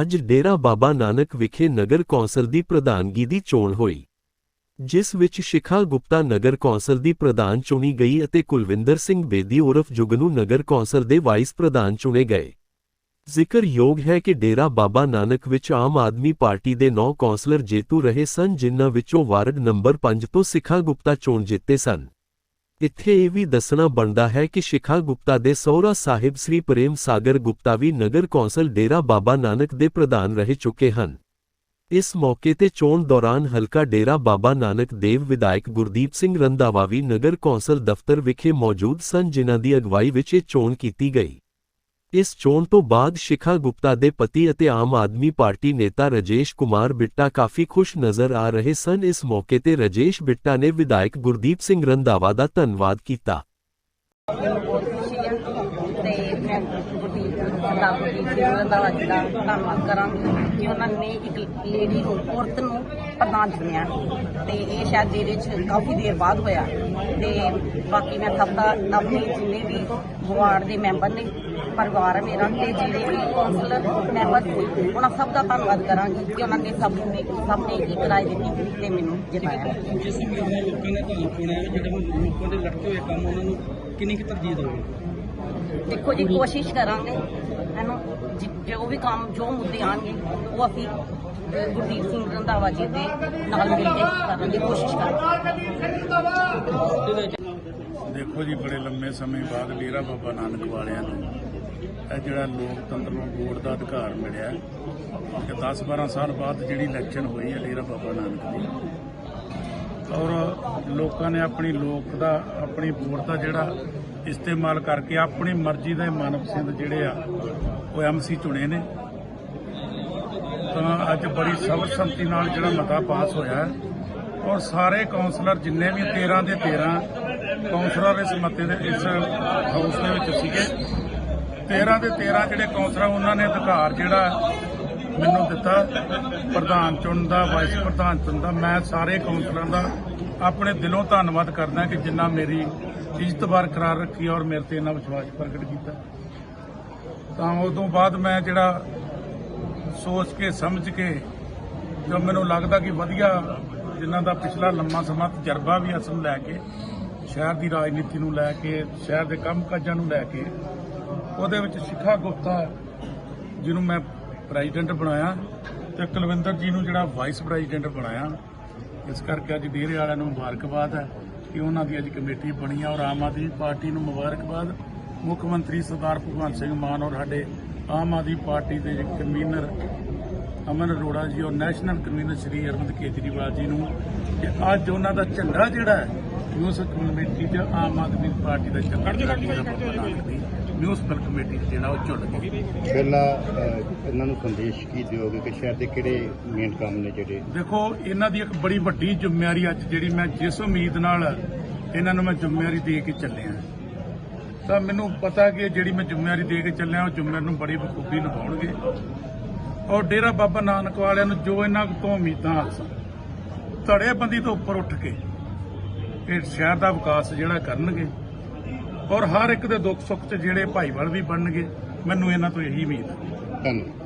ਅੱਜ ਡੇਰਾ ਬਾਬਾ ਨਾਨਕ ਵਿਖੇ ਨਗਰ ਕੌਂਸਲ ਦੀ ਪ੍ਰਧਾਨਗੀ ਦੀ ਚੋਣ ਹੋਈ, ਜਿਸ ਵਿੱਚ ਸ਼ਿਖਾ ਗੁਪਤਾ ਨਗਰ ਕੌਂਸਲ ਦੀ ਪ੍ਰਧਾਨ ਚੁਣੀ ਗਈ ਅਤੇ ਕੁਲਵਿੰਦਰ ਸਿੰਘ ਬੇਦੀ ਉਰਫ ਜੁਗਨੂ ਨਗਰ ਕੌਂਸਲ ਦੇ ਵਾਈਸ ਪ੍ਰਧਾਨ ਚੁਣੇ ਗਏ। ਜ਼ਿਕਰਯੋਗ ਹੈ ਕਿ ਡੇਰਾ ਬਾਬਾ ਨਾਨਕ ਵਿੱਚ ਆਮ ਆਦਮੀ ਪਾਰਟੀ ਦੇ 9 ਕੌਂਸਲਰ ਜੇਤੂ ਰਹੇ ਸਨ, ਜਿਨ੍ਹਾਂ ਵਿੱਚੋਂ ਵਾਰਡ ਨੰਬਰ 5 ਤੋਂ ਸਿਖਾ ਗੁਪਤਾ ਚੋਣ ਜਿੱਤੇ ਸਨ। ਇੱਥੇ ਇਹ ਵੀ ਦੱਸਣਾ ਬਣਦਾ ਹੈ ਕਿ ਸ਼ਿਖਾ ਗੁਪਤਾ ਦੇ ਸਹੁਰਾ ਸਾਹਿਬ ਸ੍ਰੀ ਪ੍ਰੇਮ ਸਾਗਰ ਗੁਪਤਾ ਵੀ ਨਗਰ ਕੌਂਸਲ ਡੇਰਾ ਬਾਬਾ ਨਾਨਕ ਦੇ ਪ੍ਰਧਾਨ ਰਹਿ ਚੁੱਕੇ ਹਨ। ਇਸ ਮੌਕੇ ਤੇ ਚੋਣ ਦੌਰਾਨ ਹਲਕਾ ਡੇਰਾ ਬਾਬਾ ਨਾਨਕ ਦੇਵ ਵਿਧਾਇਕ ਗੁਰਦੀਪ ਸਿੰਘ ਰੰਧਾਵਾ ਵੀ ਨਗਰ ਕੌਂਸਲ ਦਫ਼ਤਰ ਵਿਖੇ ਮੌਜੂਦ ਸਨ, ਜਿਨ੍ਹਾਂ ਦੀ ਅਗਵਾਈ ਵਿੱਚ ਇਹ ਚੋਣ ਕੀਤੀ ਗਈ। ਇਸ ਚੋਣ ਤੋਂ ਬਾਅਦ ਸ਼ਿਖਾ ਗੁਪਤਾ ਦੇ ਪਤੀ ਅਤੇ ਆਮ ਆਦਮੀ ਪਾਰਟੀ ਨੇਤਾ ਰਜੇਸ਼ ਕੁਮਾਰ ਬਿੱਟਾ ਕਾਫੀ ਖੁਸ਼ ਨਜ਼ਰ ਆ ਰਹੇ ਸਨ। ਇਸ ਮੌਕੇ ਤੇ ਰਜੇਸ਼ ਬਿੱਟਾ ਨੇ ਵਿਧਾਇਕ ਗੁਰਦੀਪ ਸਿੰਘ ਰੰਧਾਵਾ ਦਾ ਧੰਨਵਾਦ ਕੀਤਾ। ਮੈਨੂੰ ਬਹੁਤ ਖੁਸ਼ੀ ਹੈ ਤੇ ਮੈਂ ਗੁਰਦੀਪ ਸਰਦਾਰ ਗੁਰਦੀਪ ਸਿੰਘ ਰੰਧਾਵਾ ਜੀ ਦਾ ਧੰਨਵਾਦ ਕਰਾਂਗੀ ਕਿ ਉਹਨਾਂ ਨੇ ਇੱਕ ਲੇਡੀ ਨੂੰ ਔਰਤ ਨੂੰ ਪ੍ਰਧਾਨ ਚੁਣਿਆ ਤੇ ਇਹ ਸ਼ਾਇਦ ਇਹਦੇ ਚ ਕਾਫੀ ਦੇਰ ਬਾਅਦ ਹੋਇਆ। ਤੇ ਬਾਕੀ ਮੈਂ ਸਭ ਦਾ ਆਪਣੇ ਜਿੰਨੇ ਵੀ ਵਾਰਡ ਦੇ ਮੈਂਬਰ ਨੇ ਪਰਿਵਾਰ ਮੇਰਾ ਤੇ ਜਿਹੜੇ ਵੀ ਕੌਂਸਲਰ ਮੈਂਬਰ ਉਹਨਾਂ ਸਭ ਦਾ ਧੰਨਵਾਦ ਕਰਾਂਗੀ ਕਿ ਉਹਨਾਂ ਨੇ ਸਭ ਨੇ ਸਭ ਨੇ ਇੱਕ ਰਾਏ ਦਿੱਤੀ ਤੇ ਮੈਨੂੰ ਜਿਤਾਇਆ। ਜਿਸ ਨਾਲ ਲੋਕਾਂ ਨੇ ਤੁਹਾਨੂੰ ਚੁਣਿਆ ਜਿਹੜੇ ਲੋਕਾਂ ਦੇ ਲਟਕੇ ਹੋਏ ਕੰਮ ਉਹਨਾਂ ਨੂੰ ਕਿੰਨੀ ਕੁ ਤਰਜੀਹ ਦੇਵੋਗੇ? ਦੇਖੋ ਜੀ ਕੋਸ਼ਿਸ਼ ਕਰਾਂਗੇ ਇਹਨੂੰ ਜਿ- ਜੋ ਵੀ ਕੰਮ, ਜੋ ਮੁੱਦੇ ਆਣਗੇ ਉਹ ਅਸੀਂ ਗੁਰਦੀਪ ਸਿੰਘ ਰੰਧਾਵਾ ਜੀ ਦੇ ਨਾਲ ਮਿਲ ਕੇ ਕਰਨ ਦੀ ਕੋਸ਼ਿਸ਼ ਕਰਾਂਗੇ। ਦੇਖੋ ਜੀ, ਬੜੇ ਲੰਮੇ ਸਮੇਂ ਬਾਅਦ ਡੇਰਾ ਬਾਬਾ ਨਾਨਕ ਵਾਲਿਆਂ ਨੂੰ ਇਹ ਜਿਹੜਾ ਲੋਕਤੰਤਰ ਨੂੰ ਵੋਟ ਦਾ ਅਧਿਕਾਰ ਮਿਲਿਆ ਕਿ 10-12 ਸਾਲ ਬਾਅਦ ਜਿਹੜੀ ਇਲੈਕਸ਼ਨ ਹੋਈ ਹੈ ਡੇਰਾ ਬਾਬਾ ਨਾਨਕ ਦੀ। ਔਰ ਲੋਕਾਂ ਨੇ ਆਪਣੀ ਲੋਕ ਦਾ, ਆਪਣੀ ਵੋਟ ਦਾ ਜਿਹੜਾ ਇਸਤੇਮਾਲ ਕਰਕੇ ਆਪਣੀ ਮਰਜ਼ੀ ਦੇ ਮਨਪਸੰਦ ਜਿਹੜੇ ਆ, ਉਹ ਐਮਸੀ ਚੁਣੇ ਨੇ। ਤਾਂ ਅੱਜ ਬੜੀ ਸਰਬਸੰਮਤੀ ਨਾਲ ਜਿਹੜਾ ਮਤਾ ਪਾਸ ਹੋਇਆ ਹੈ। ਔਰ ਸਾਰੇ ਕਾਉਂਸਲਰ ਜਿੰਨੇ ਵੀ 13 ਦੇ 13 ਕਾਉਂਸਲਰ ਇਸ ਮਤੇ ਦੇ, ਇਸ ਹਾਊਸ ਦੇ ਵਿੱਚ ਸੀਗੇ। 13 ਦੇ 13 ਜਿਹੜੇ ਕਾਉਂਸਲਰ ਉਹਨਾਂ ਨੇ ਅਧਿਕਾਰ ਜਿਹੜਾ ਮੈਨੂੰ ਦਿੱਤਾ। ਪ੍ਰਧਾਨ ਚੁਣਨ ਦਾ ਵਾਈਸ ਪ੍ਰਧਾਨ ਚੁਣਨ ਦਾ। ਮੈਂ ਸਾਰੇ ਕਾਉਂਸਲਰਾਂ ਦਾ ਆਪਣੇ ਦਿਲੋਂ ਧੰਨਵਾਦ ਕਰਦਾ ਕਿ ਜਿੰਨਾ ਮੇਰੀ ਇੱਜ਼ਤ ਬਰਕਰਾਰ ਰੱਖੀ ਔਰ ਮੇਰੇ ਤੇ ਇੰਨਾ ਵਿਸ਼ਵਾਸ ਪ੍ਰਗਟ ਕੀਤਾ। ਤਾਂ ਉਦੋਂ ਬਾਅਦ ਮੈਂ ਜਿਹੜਾ ਸੋਚ ਕੇ, ਸਮਝ ਕੇ ਜੋ ਮੈਨੂੰ ਲੱਗਦਾ ਕਿ ਵਧੀਆ ਜਿਨ੍ਹਾਂ ਦਾ ਪਿਛਲਾ ਲੰਮਾ ਸਮਾਂ ਤਜਰਬਾ ਵੀ ਅਸਲ ਲੈ ਕੇ, ਸ਼ਹਿਰ ਦੀ ਰਾਜਨੀਤੀ ਨੂੰ ਲੈ ਕੇ, ਸ਼ਹਿਰ ਦੇ ਕੰਮਕਾਜਾਂ ਨੂੰ ਲੈ ਕੇ, ਉਹਦੇ ਵਿੱਚ ਸ਼ਿਖਾ ਗੁਪਤਾ ਜਿਹਨੂੰ ਮੈਂ ਪ੍ਰੈਜ਼ੀਡੈਂਟ ਬਣਾਇਆ ਤੇ ਕੁਲਵਿੰਦਰ ਜੀ ਨੂੰ ਜਿਹੜਾ ਵਾਈਸ ਪ੍ਰੈਜ਼ੀਡੈਂਟ ਬਣਾਇਆ। ਇਸ ਕਰਕੇ ਅੱਜ ਡੇਰੇ ਵਾਲਿਆਂ ਨੂੰ ਮੁਬਾਰਕਬਾਦ ਹੈ। ਕਿ ਉਹਨਾਂ ਦੀ ਅੱਜ ਕਮੇਟੀ ਬਣੀ ਹੈ ਔਰ ਆਮ ਆਦਮੀ ਪਾਰਟੀ ਨੂੰ ਮੁਬਾਰਕਬਾਦ। ਮੁੱਖ ਮੰਤਰੀ ਸਰਦਾਰ ਭਗਵੰਤ ਸਿੰਘ ਮਾਨ ਔਰ ਸਾਡੇ ਆਮ ਆਦਮੀ ਪਾਰਟੀ ਦੇ ਕਨਵੀਨਰ ਅਮਨ ਅਰੋੜਾ ਜੀ ਔਰ ਨੈਸ਼ਨਲ ਕਨਵੀਨਰ ਸ਼੍ਰੀ ਅਰਵਿੰਦ ਕੇਜਰੀਵਾਲ ਜੀ ਨੂੰ ਕਿ ਅੱਜ ਉਹਨਾਂ ਦਾ ਝੰਡਾ ਜਿਹੜਾ ਹੈ ਮਿਊਨਿਸਪਲ ਕਮੇਟੀ ਤੇ ਆਮ ਆਦਮੀ ਪਾਰਟੀ ਦਾ ਝੰਡਾ ਮਿਊਨਿਸਪਲ ਕਮੇਟੀ ਜਿਹੜਾ ਉਹ ਝੁੱਲ ਗਿਆ ਪਹਿਲਾ ਇਹਨਾਂ ਨੂੰ ਸੰਦੇਸ਼ ਕੀ ਦਿਓਗੇ ਕਿ ਸ਼ਹਿਰ ਦੇ ਕਿਹੜੇ ਮੇਨ ਕੰਮ ਨੇ ਜਿਹੜੇ? ਦੇਖੋ ਇਹਨਾਂ ਦੀ ਇੱਕ ਬੜੀ ਵੱਡੀ ਜ਼ਿੰਮੇਵਾਰੀ ਅੱਜ ਜਿਹੜੀ ਮੈਂ ਜਿਸ ਉਮੀਦ ਨਾਲ ਇਹਨਾਂ ਨੂੰ ਮੈਂ ਜ਼ਿੰਮੇਵਾਰੀ ਦੇ ਕੇ ਚੱਲਿਆ। ਤਾਂ ਮੈਨੂੰ ਪਤਾ ਕਿ ਜਿਹੜੀ ਮੈਂ ਜ਼ਿੰਮੇਵਾਰੀ ਦੇ ਕੇ ਚੱਲਿਆ ਉਹ ਜ਼ਿੰਮੇਵਾਰੀ ਨੂੰ ਬੜੀ ਬਖੂਬੀ ਨਿਭਾਉਣਗੇ। ਔਰ ਡੇਰਾ ਬਾਬਾ ਨਾਨਕ ਵਾਲਿਆਂ ਨੂੰ ਜੋ ਇਹਨਾਂ ਤੋਂ ਉਮੀਦਾਂ ਸਨ ਧੜੇਬੰਦੀ ਤੋਂ ਉੱਪਰ ਉੱਠ ਕੇ ਇਹ ਸ਼ਹਿਰ ਦਾ ਵਿਕਾਸ ਜਿਹੜਾ ਕਰਨਗੇ ਔਰ ਹਰ ਇੱਕ ਦੇ ਦੁੱਖ ਸੁੱਖ 'ਚ ਜਿਹੜੇ ਭਾਈਵਾਲ ਵੀ ਬਣਨਗੇ, ਮੈਨੂੰ ਇਹਨਾਂ ਤੋਂ ਇਹੀ ਉਮੀਦ ਹੈ। ਧੰਨਵਾਦ।